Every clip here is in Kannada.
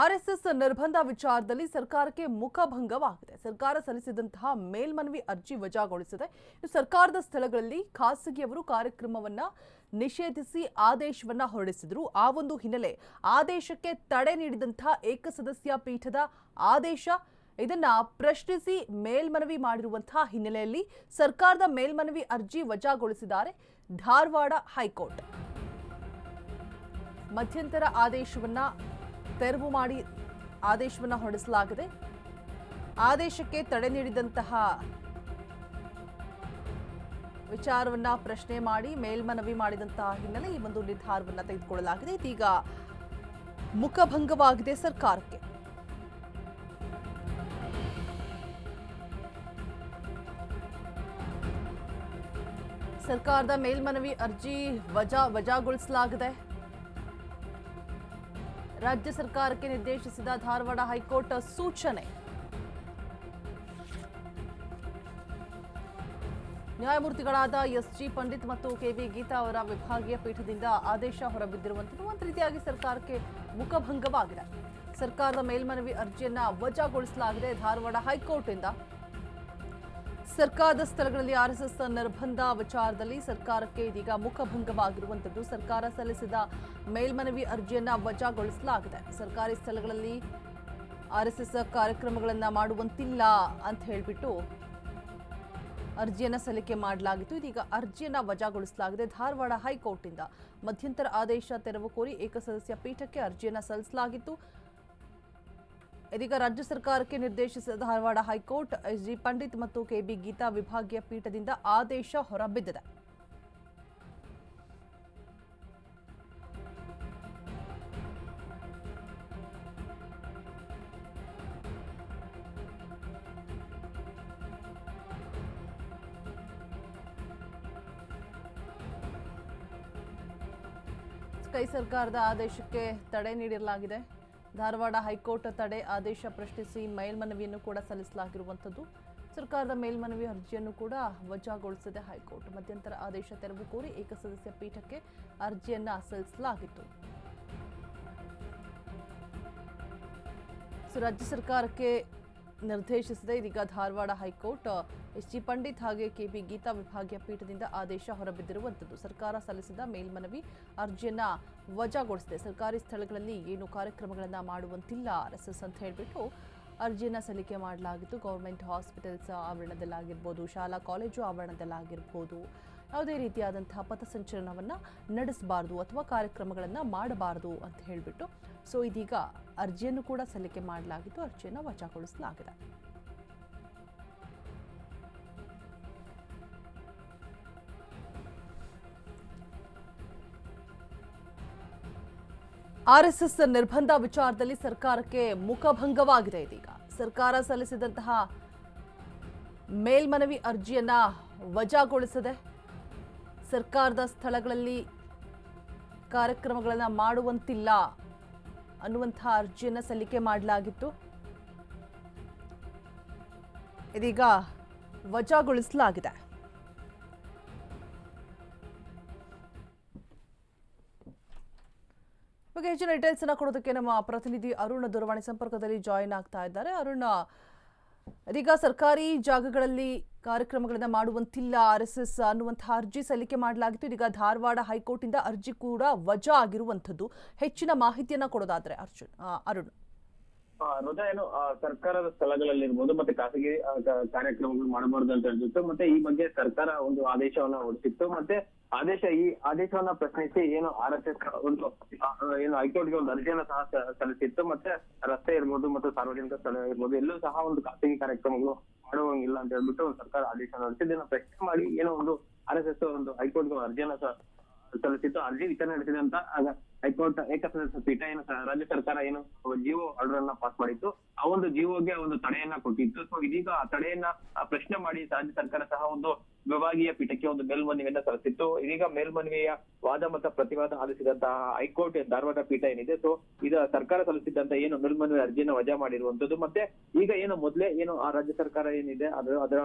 ಆರ್ಎಸ್ಎಸ್ ನಿರ್ಬಂಧ ವಿಚಾರದಲ್ಲಿ ಸರ್ಕಾರಕ್ಕೆ ಮುಖಭಂಗವಾಗಿದೆ ಸರ್ಕಾರ ಸಲ್ಲಿಸಿದಂತಹ ಮೇಲ್ಮನವಿ ಅರ್ಜಿ ವಜಾಗೊಳಿಸಿದೆ ಸರ್ಕಾರದ ಸ್ಥಳಗಳಲ್ಲಿ ಖಾಸಗಿಯವರು ಕಾರ್ಯಕ್ರಮವನ್ನ ನಿಷೇಧಿಸಿ ಆದೇಶವನ್ನ ಹೊರಡಿಸಿದ್ರು. ಆ ಒಂದು ಹಿನ್ನೆಲೆ ಆದೇಶಕ್ಕೆ ತಡೆ ನೀಡಿದಂತಹ ಏಕಸದಸ್ಯ ಪೀಠದ ಆದೇಶ ಇದನ್ನ ಪ್ರಶ್ನಿಸಿ ಮೇಲ್ಮನವಿ ಮಾಡಿರುವಂತಹ ಹಿನ್ನೆಲೆಯಲ್ಲಿ ಸರ್ಕಾರದ ಮೇಲ್ಮನವಿ ಅರ್ಜಿ ವಜಾಗೊಳಿಸಿದ್ದಾರೆ ಧಾರವಾಡ ಹೈಕೋರ್ಟ್. ಮಧ್ಯಂತರ ಆದೇಶವನ್ನ ತೆರವು ಮಾಡಿ ಆದೇಶವನ್ನು ಹೊರಡಿಸಲಾಗಿದೆ. ಆದೇಶಕ್ಕೆ ತಡೆ ನೀಡಿದಂತಹ ವಿಚಾರವನ್ನ ಪ್ರಶ್ನೆ ಮಾಡಿ ಮೇಲ್ಮನವಿ ಮಾಡಿದಂತಹ ಹಿನ್ನೆಲೆ ಈ ಒಂದು ನಿರ್ಧಾರವನ್ನು ತೆಗೆದುಕೊಳ್ಳಲಾಗಿದೆ. ಇದೀಗ ಮುಖಭಂಗವಾಗಿದೆ ಸರ್ಕಾರಕ್ಕೆ. ಸರ್ಕಾರದ ಮೇಲ್ಮನವಿ ಅರ್ಜಿ ವಜಾ ವಜಾಗೊಳಿಸಲಾಗಿದೆ. ರಾಜ್ಯ ಸರ್ಕಾರಕ್ಕೆ ನಿರ್ದೇಶಿಸಿದ ಧಾರವಾಡ ಹೈಕೋರ್ಟ್ ಸೂಚನೆ. ನ್ಯಾಯಮೂರ್ತಿಗಳಾದ ಎಸ್ ಜಿ ಪಂಡಿತ್ ಮತ್ತು ಕೆವಿ ಗೀತಾ ಅವರ ವಿಭಾಗೀಯ ಪೀಠದಿಂದ ಆದೇಶ ಹೊರಬಿದ್ದಿರುವಂಥದ್ದು ಒಂದು ರೀತಿಯಾಗಿ ಸರ್ಕಾರಕ್ಕೆ ಮುಖಭಂಗವಾಗಿದೆ. ಸರ್ಕಾರದ ಮೇಲ್ಮನವಿ ಅರ್ಜಿಯನ್ನ ವಜಾಗೊಳಿಸಲಾಗಿದೆ ಧಾರವಾಡ ಹೈಕೋರ್ಟ್ನಿಂದ ಸರ್ಕಾರದ ಸ್ಥಳಗಳಲ್ಲಿ ಆರ್ಎಸ್ಎಸ್ ನಿರ್ಬಂಧ ವಿಚಾರದಲ್ಲಿ ಸರ್ಕಾರಕ್ಕೆ ಇದೀಗ ಮುಖಭಂಗವಾಗಿರುವಂಥದ್ದು. ಸರ್ಕಾರ ಸಲ್ಲಿಸಿದ ಮೇಲ್ಮನವಿ ಅರ್ಜಿಯನ್ನ ವಜಾಗೊಳಿಸಲಾಗಿದೆ. ಸರ್ಕಾರಿ ಸ್ಥಳಗಳಲ್ಲಿ ಆರ್ಎಸ್ಎಸ್ ಕಾರ್ಯಕ್ರಮಗಳನ್ನ ಮಾಡುವಂತಿಲ್ಲ ಅಂತ ಹೇಳಿಬಿಟ್ಟು ಅರ್ಜಿಯನ್ನು ಸಲ್ಲಿಕೆ ಮಾಡಲಾಗಿತ್ತು. ಇದೀಗ ಅರ್ಜಿಯನ್ನು ವಜಾಗೊಳಿಸಲಾಗಿದೆ. ಧಾರವಾಡ ಹೈಕೋರ್ಟ್ನಿಂದ ಮಧ್ಯಂತರ ಆದೇಶ ತೆರವು ಕೋರಿ ಏಕಸದಸ್ಯ ಪೀಠಕ್ಕೆ ಅರ್ಜಿಯನ್ನು ಸಲ್ಲಿಸಲಾಗಿತ್ತು. ಇದೀಗ ರಾಜ್ಯ ಸರ್ಕಾರಕ್ಕೆ ನಿರ್ದೇಶಿಸಿದ Dharwad high court S G Pandit ಮತ್ತು ಕೆಬಿ ಗೀತಾ ವಿಭಾಗೀಯ ಪೀಠದಿಂದ ಆದೇಶ ಹೊರಬಿದ್ದಿದೆ. ಕೈ ಸರ್ಕಾರದ ಆದೇಶಕ್ಕೆ ತಡೆ ನೀಡಲಾಗಿದೆ ಧಾರವಾಡ ಹೈಕೋರ್ಟ್ ತಡೆ ಆದೇಶ ಪ್ರಶ್ನಿಸಿ ಮೇಲ್ಮನವಿಯನ್ನು ಕೂಡ ಸಲ್ಲಿಸಲಾಗಿರುವಂಥದ್ದು. ಸರ್ಕಾರದ ಮೇಲ್ಮನವಿ ಅರ್ಜಿಯನ್ನು ಕೂಡ ವಜಾಗೊಳಿಸಿದೆ ಹೈಕೋರ್ಟ್. ಮಧ್ಯಂತರ ಆದೇಶ ತೆರವು ಕೋರಿ ಏಕಸದಸ್ಯ ಪೀಠಕ್ಕೆ ಅರ್ಜಿಯನ್ನು ಸಲ್ಲಿಸಲಾಗಿತ್ತು. ರಾಜ್ಯ ಸರ್ಕಾರಕ್ಕೆ ನಿರ್ದೇಶಿಸಿದೆ ಇದೀಗ Dharwad high court S G Pandit ಹಾಗೆ ಕೆಪಿ ಗೀತಾ ವಿಭಾಗೀಯ ಪೀಠದಿಂದ ಆದೇಶ ಹೊರಬಿದ್ದಿರುವಂಥದ್ದು. ಸರ್ಕಾರ ಸಲ್ಲಿಸಿದ ಮೇಲ್ಮನವಿ ಅರ್ಜಿಯನ್ನ ವಜಾಗೊಳಿಸಿದೆ ಸರ್ಕಾರಿ ಸ್ಥಳಗಳಲ್ಲಿ ಏನು ಕಾರ್ಯಕ್ರಮಗಳನ್ನು ಮಾಡುವಂತಿಲ್ಲ. ಆರ್ಎಸ್ಎಸ್ ಅಂತ ಹೇಳಿಬಿಟ್ಟು ಅರ್ಜಿಯನ್ನ ಸಲ್ಲಿಕೆ ಮಾಡಲಾಗಿತ್ತು. ಗೌರ್ಮೆಂಟ್ ಹಾಸ್ಪಿಟಲ್ಸ್ ಆವರಣದಲ್ಲಾಗಿರ್ಬೋದು, ಶಾಲಾ ಕಾಲೇಜು ಆವರಣದಲ್ಲಾಗಿರ್ಬೋದು. ಯಾವುದೇ ರೀತಿಯಾದಂತಹ ಪಥಸಂಚಲನವನ್ನು ನಡೆಸಬಾರ್ದು ಅಥವಾ ಕಾರ್ಯಕ್ರಮಗಳನ್ನು ಮಾಡಬಾರ್ದು ಅಂತ ಹೇಳಿಬಿಟ್ಟು, ಸೊ ಇದೀಗ ಅರ್ಜಿಯನ್ನು ಕೂಡ ಸಲ್ಲಿಕೆ ಮಾಡಲಾಗಿದ್ದು, ಅರ್ಜಿಯನ್ನು ವಜಾಗೊಳಿಸಲಾಗಿದೆ. ಆರ್ಎಸ್ಎಸ್ ನಿರ್ಬಂಧ ವಿಚಾರದಲ್ಲಿ ಸರ್ಕಾರಕ್ಕೆ ಮುಖಭಂಗವಾಗಿದೆ ಇದೀಗ. ಸರ್ಕಾರ ಸಲ್ಲಿಸಿದಂತಹ ಮೇಲ್ಮನವಿ ಅರ್ಜಿಯನ್ನ ವಜಾಗೊಳಿಸಿದೆ. ಸರ್ಕಾರದ ಸ್ಥಳಗಳಲ್ಲಿ ಕಾರ್ಯಕ್ರಮಗಳನ್ನು ಮಾಡುವಂತಿಲ್ಲ ಅನ್ನುವಂತಹ ಅರ್ಜಿಯನ್ನು ಸಲ್ಲಿಕೆ ಮಾಡಲಾಗಿತ್ತು. ಇದೀಗ ವಜಾಗೊಳಿಸಲಾಗಿದೆ. ಬಗ್ಗೆ ಹೆಚ್ಚಿನ ಡೀಟೇಲ್ಸ್ ಕೊಡೋದಕ್ಕೆ ನಮ್ಮ ಪ್ರತಿನಿಧಿ ಅರುಣ್ ದೂರವಾಣಿ ಸಂಪರ್ಕದಲ್ಲಿ ಜಾಯಿನ್ ಆಗ್ತಾ ಇದ್ದಾರೆ. ಅರುಣ್ ಇದೀಗ ಸರ್ಕಾರಿ ಜಾಗಗಳಲ್ಲಿ ಕಾರ್ಯಕ್ರಮಗಳನ್ನು ಮಾಡುವಂತಿಲ್ಲ. ಆರ್ ಎಸ್ ಎಸ್ ಅನ್ನುವಂತಹ ಅರ್ಜಿ ಸಲ್ಲಿಕೆ ಮಾಡಲಾಗಿತ್ತು. ಇದೀಗ ಧಾರವಾಡ ಹೈಕೋರ್ಟಿಂದ ಅರ್ಜಿ ಕೂಡ ವಜಾ ಆಗಿರುವಂಥದ್ದು. ಹೆಚ್ಚಿನ ಮಾಹಿತಿಯನ್ನ ಕೊಡೋದಾದ್ರೆ ಅರ್ಜುನ್ ಅರುಣ್. ರೋಜಾ ಏನು ಸರ್ಕಾರದ ಸ್ಥಳಗಳಲ್ಲಿರ್ಬೋದು ಮತ್ತೆ ಖಾಸಗಿ ಕಾರ್ಯಕ್ರಮಗಳು ಮಾಡಬಾರ್ದು ಅಂತ ಹೇಳ್ತಿತ್ತು. ಮತ್ತೆ ಈ ಬಗ್ಗೆ ಸರ್ಕಾರ ಒಂದು ಆದೇಶವನ್ನ ಹೊರಡಿಸಿತ್ತು. ಮತ್ತೆ ಆದೇಶ ಈ ಆದೇಶವನ್ನ ಪ್ರಶ್ನಿಸಿ ಏನು ಆರ್ ಎಸ್ ಎಸ್ ಒಂದು ಏನು ಏನು ಹೈಕೋರ್ಟ್ಗೆ ಒಂದು ಅರ್ಜಿಯನ್ನ ಸಹ ಸಲ್ಲಿಸಿತ್ತು ಮತ್ತೆ ರಸ್ತೆ ಇರ್ಬೋದು ಮತ್ತು ಸಾರ್ವಜನಿಕ ಸ್ಥಳ ಇರ್ಬೋದು, ಎಲ್ಲೂ ಸಹ ಒಂದು ಖಾಸಗಿ ಕಾರ್ಯಕ್ರಮಗಳು ಮಾಡುವಂಗಿಲ್ಲ ಅಂತ ಹೇಳ್ಬಿಟ್ಟು ಒಂದು ಸರ್ಕಾರ ಆದೇಶ ಇದನ್ನ ಪ್ರಶ್ನೆ ಮಾಡಿ ಏನೋ ಒಂದು ಆರ್ ಎಸ್ ಎಸ್ ಒಂದು ಹೈಕೋರ್ಟ್ಗೆ ಅರ್ಜಿಯನ್ನ ಸಲ್ಲಿಸಿತ್ತು. ಅರ್ಜಿ ವಿಚಾರಣೆ ನಡೆಸಿದಂತ ಹೈಕೋರ್ಟ್ ಏಕಸದಸ್ಯ ಪೀಠ ಏನು ರಾಜ್ಯ ಸರ್ಕಾರ ಏನು ಜಿಒ ಆರ್ಡರ್ ಅನ್ನ ಪಾಸ್ ಮಾಡಿತ್ತು. ಆ ಒಂದು ಜಿಒಗೆ ಒಂದು ತಡೆಯನ್ನ ಕೊಟ್ಟಿತ್ತು. ಸೊ ಇದೀಗ ಆ ತಡೆಯನ್ನ ಪ್ರಶ್ನೆ ಮಾಡಿ ರಾಜ್ಯ ಸರ್ಕಾರ ಸಹ ಒಂದು ವಿಭಾಗೀಯ ಪೀಠಕ್ಕೆ ಒಂದು ಮೇಲ್ಮನವಿಯನ್ನ ಸಲ್ಲಿಸಿತ್ತು. ಇದೀಗ ಮೇಲ್ಮನವಿಯ ವಾದ ಮತ್ತು ಪ್ರತಿವಾದ ಆಲಿಸಿದಂತಹ ಹೈಕೋರ್ಟ್ ಧಾರವಾಡ ಪೀಠ ಏನಿದೆ ಸೊ ಇದು ಸರ್ಕಾರ ಸಲ್ಲಿಸಿದ್ದಂತ ಏನು ಮೇಲ್ಮನವಿ ಅರ್ಜಿಯನ್ನು ವಜಾ ಮಾಡಿರುವಂತದ್ದು. ಮತ್ತೆ ಈಗ ಏನು ಮೊದಲೇ ಏನು ಆ ರಾಜ್ಯ ಸರ್ಕಾರ ಏನಿದೆ, ಅದರ ಅದರ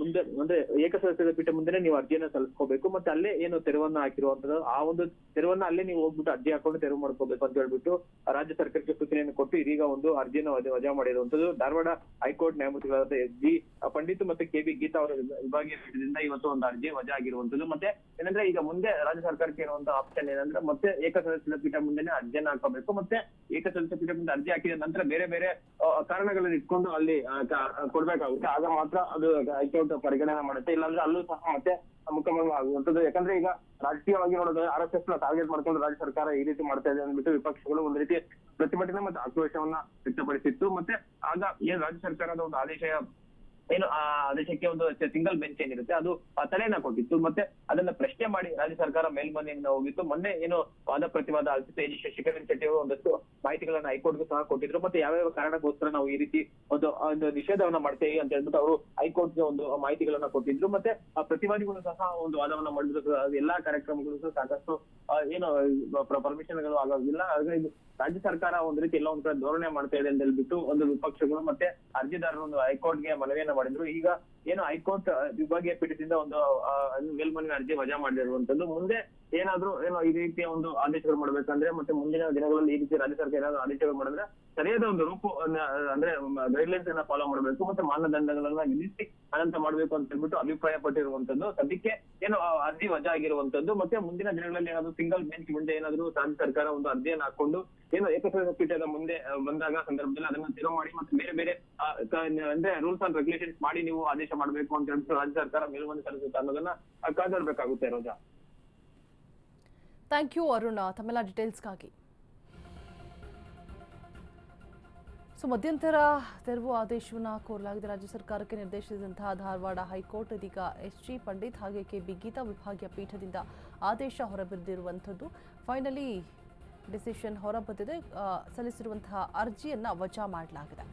ಮುಂದೆ, ಅಂದ್ರೆ ಏಕಸದಸ್ಯದ ಪೀಠ ಮುಂದೆ ನೀವು ಅರ್ಜಿಯನ್ನ ಸಲ್ಲಿಸ್ಕೋಬೇಕು, ಮತ್ತೆ ಅಲ್ಲೇ ಏನು ತೆರವನ್ನ ಹಾಕಿರುವಂತದ್ದು, ಆ ಒಂದು ತೆರವನ್ನ ಅಲ್ಲೇ ನೀವು ಹೋಗ್ಬಿಟ್ಟು ಅರ್ಜಿ ಹಾಕೊಂಡು ತೆರವು ಮಾಡ್ಕೋಬೇಕು ಅಂತ ಹೇಳ್ಬಿಟ್ಟು ರಾಜ್ಯ ಸರ್ಕಾರಕ್ಕೆ ಸೂಚನೆಯನ್ನು ಕೊಟ್ಟು ಇದೀಗ ಒಂದು ಅರ್ಜಿಯನ್ನು ವಜಾ ಮಾಡಿರುವಂತದ್ದು. ಧಾರವಾಡ ಹೈಕೋರ್ಟ್ ನ್ಯಾಯಮೂರ್ತಿಗಳಾದ ಎಸ್ ಜಿ ಪಂಡಿತ್ ಮತ್ತೆ ಕೆ ಬಿ ಗೀತಾ ಅವರ ವಿಭಾಗೀಯ ಪೀಠದಿಂದ ಇವತ್ತು ಒಂದು ಅರ್ಜಿ ವಜಾ ಆಗಿರುವಂತದ್ದು ಮತ್ತೆ ಏನಂದ್ರೆ ಈಗ ಮುಂದೆ ರಾಜ್ಯ ಸರ್ಕಾರಕ್ಕೆ ಇರುವಂತ ಆಪ್ಷನ್ ಏನಂದ್ರೆ ಮತ್ತೆ ಏಕಸದಸ್ಯ ಪೀಠ ಮುಂದೆನೆ ಅರ್ಜಿಯನ್ನ ಹಾಕಬೇಕು. ಮತ್ತೆ ಏಕಸದಸ್ಯ ಪೀಠ ಮುಂದೆ ಅರ್ಜಿ ಹಾಕಿದ ನಂತರ ಬೇರೆ ಬೇರೆ ಕಾರಣಗಳನ್ನು ಇಟ್ಕೊಂಡು ಅಲ್ಲಿ ಕೊಡ್ಬೇಕಾಗುತ್ತೆ. ಆಗ ಮಾತ್ರ ಅದು ಹೈಕೋರ್ಟ್ ಪರಿಗಣನೆ ಮಾಡುತ್ತೆ. ಇಲ್ಲಾಂದ್ರೆ ಅಲ್ಲೂ ಸಹ ಮತ್ತೆ ಮುಖಮಂಗ ಆಗುವಂತದ್ದು ಯಾಕಂದ್ರೆ ಈಗ ರಾಜಕೀಯವಾಗಿ ನೋಡಿದ್ರೆ ಆರ್ ಎಸ್ ಎಸ್ನ ಟಾರ್ಗೆಟ್ ಮಾಡ್ಕೊಂಡು ರಾಜ್ಯ ಸರ್ಕಾರ ಈ ರೀತಿ ಮಾಡ್ತಾ ಇದೆ ಅಂದ್ಬಿಟ್ಟು ವಿಪಕ್ಷಗಳು ಒಂದು ರೀತಿ ಪ್ರತಿಭಟನೆ ಮತ್ತು ಆಕ್ರೋಶವನ್ನ ವ್ಯಕ್ತಪಡಿಸಿತ್ತು. ಮತ್ತೆ ಆಗ ಏನ್ ರಾಜ್ಯ ಸರ್ಕಾರದ ಒಂದು ಆದೇಶ ಏನು, ಆ ಆದೇಶಕ್ಕೆ ಒಂದು ಸಿಂಗಲ್ ಬೆಂಚ್ ಏನಿರುತ್ತೆ ಅದು ಆ ತಲೆಯನ್ನ ಕೊಟ್ಟಿತ್ತು. ಮತ್ತೆ ಅದನ್ನ ಪ್ರಶ್ನೆ ಮಾಡಿ ರಾಜ್ಯ ಸರ್ಕಾರ ಮೇಲ್ಮನೆಯಿಂದ ಹೋಗಿತ್ತು. ಮೊನ್ನೆ ಏನು, ವಾದ ಪ್ರತಿವಾದ ಎಜಿ ಶಶಿಕರಣ್ ಶೆಟ್ಟಿ ಒಂದಷ್ಟು ಮಾಹಿತಿಗಳನ್ನ ಹೈಕೋರ್ಟ್ಗೂ ಸಹ ಕೊಟ್ಟಿದ್ರು. ಮತ್ತೆ ಯಾವ್ಯಾವ ಕಾರಣಕ್ಕೋಸ್ಕರ ನಾವು ಈ ರೀತಿ ಒಂದು ಒಂದು ನಿಷೇಧವನ್ನ ಮಾಡ್ತೇವೆ ಅಂತ ಹೇಳ್ಬಿಟ್ಟು ಅವರು ಹೈಕೋರ್ಟ್ಗೆ ಒಂದು ಮಾಹಿತಿಗಳನ್ನ ಕೊಟ್ಟಿದ್ರು. ಮತ್ತೆ ಆ ಪ್ರತಿವಾದಿಗಳು ಸಹ ಒಂದು ವಾದವನ್ನ ಮಾಡಿದ್ರು. ಎಲ್ಲಾ ಕಾರ್ಯಕ್ರಮಗಳು ಸಹ ಸಾಕಷ್ಟು ಏನು ಪರ್ಮಿಷನ್ಗಳು ಆಗೋದಿಲ್ಲ. ಹಾಗಾಗಿ ರಾಜ್ಯ ಸರ್ಕಾರ ಒಂದ್ ರೀತಿ ಎಲ್ಲ ಒಂದ್ ಕಡೆ ಧೋರಣೆ ಮಾಡ್ತಾ ಇದೆ ಅಂತ ಹೇಳ್ಬಿಟ್ಟು ಒಂದು ವಿಪಕ್ಷಗಳು ಮತ್ತೆ ಅರ್ಜಿದಾರರು ಒಂದು ಹೈಕೋರ್ಟ್ಗೆ ಮನವಿಯನ್ನ ಮಾಡಿದ್ರು. ಈಗ ಏನು ಹೈಕೋರ್ಟ್ ವಿಭಾಗೀಯ ಪೀಠದಿಂದ ಒಂದು ಮೇಲ್ಮನವಿ ಅರ್ಜಿ ವಜಾ ಮಾಡಿರುವಂತದ್ದು ಮುಂದೆ ಏನಾದ್ರೂ ಏನೋ ಈ ರೀತಿಯ ಒಂದು ಆದೇಶಗಳು ಮಾಡ್ಬೇಕಂದ್ರೆ ಮತ್ತೆ ಮುಂದಿನ ದಿನಗಳಲ್ಲಿ ಈ ರೀತಿ ರಾಜ್ಯ ಸರ್ಕಾರ ಏನಾದ್ರು ಆದೇಶಗಳು ಮಾಡಿದ್ರೆ ಸರಿಯಾದ ಒಂದು ರೂಪ ಅಂದ್ರೆ ಗೈಡ್ಲೈನ್ಸ್ ಅನ್ನ ಫಾಲೋ ಮಾಡಬೇಕು. ಮತ್ತೆ ಮಾನದಂಡಗಳನ್ನ ವಿಧಿಸಿ ಅನಂತ ಮಾಡ್ಬೇಕು ಅಂತ ಹೇಳ್ಬಿಟ್ಟು ಅಭಿಪ್ರಾಯ ಪಟ್ಟಿರುವಂತದ್ದು ಸದ್ಯಕ್ಕೆ ಏನು ಅರ್ಜಿ ವಜಾ ಆಗಿರುವಂತದ್ದು ಮತ್ತೆ ಮುಂದಿನ ದಿನಗಳಲ್ಲಿ ಏನಾದ್ರು ಸಿಂಗಲ್ ಬೆಂಚ್ ಮುಂದೆ ಏನಾದ್ರು ರಾಜ್ಯ ಸರ್ಕಾರ ಒಂದು ಅರ್ಜಿಯನ್ನು ಹಾಕೊಂಡು ಏನು ಏಕಸದಸ್ಯ ಪೀಠದ ಮುಂದೆ ಬಂದಾಗ ಸಂದರ್ಭದಲ್ಲಿ ಅದನ್ನ ತೆರವು ಮಾಡಿ ಮತ್ತೆ ಬೇರೆ ಬೇರೆ ಅಂದ್ರೆ ರೂಲ್ಸ್ ಅಂಡ್ ರೆಗ್ಯುಲೇಷನ್ಸ್ ಮಾಡಿ ನೀವು ಆದೇಶ ಮಾಡಬೇಕು ಅಂತ ಹೇಳ್ಬಿಟ್ಟು ರಾಜ್ಯ ಸರ್ಕಾರ ಮೇಲ್ಮನೆ ಸಲ್ಲಿಸುತ್ತೆ ಅನ್ನೋದನ್ನ ಆ, ಕಾದಾಡ್ಬೇಕಾಗುತ್ತೆ ರೋಜಾ. Thank you Arun. ತಮ್ಮೆಲ್ಲ ಡೀಟೇಲ್ಸ್ಗಾಗಿ ಸೊ ಮಧ್ಯಂತರ ತೆರವು ಆದೇಶವನ್ನು ಕೋರಲಾಗಿದೆ. ರಾಜ್ಯ ಸರ್ಕಾರಕ್ಕೆ ನಿರ್ದೇಶಿಸಿದಂತಹ ಧಾರವಾಡ ಹೈಕೋರ್ಟ್ ಇದೀಗ ಎಸ್ ಜಿ ಪಂಡಿತ್ ಹಾಗೆ ಕೆ ಬಿ ಗೀತಾ ವಿಭಾಗೀಯ ಪೀಠದಿಂದ ಆದೇಶ ಹೊರಬಿದ್ದಿರುವಂಥದ್ದು. Finally decision ಹೊರಬಂದಿದೆ. ಸಲ್ಲಿಸಿರುವಂತಹ ಅರ್ಜಿಯನ್ನು ವಜಾ ಮಾಡಲಾಗಿದೆ.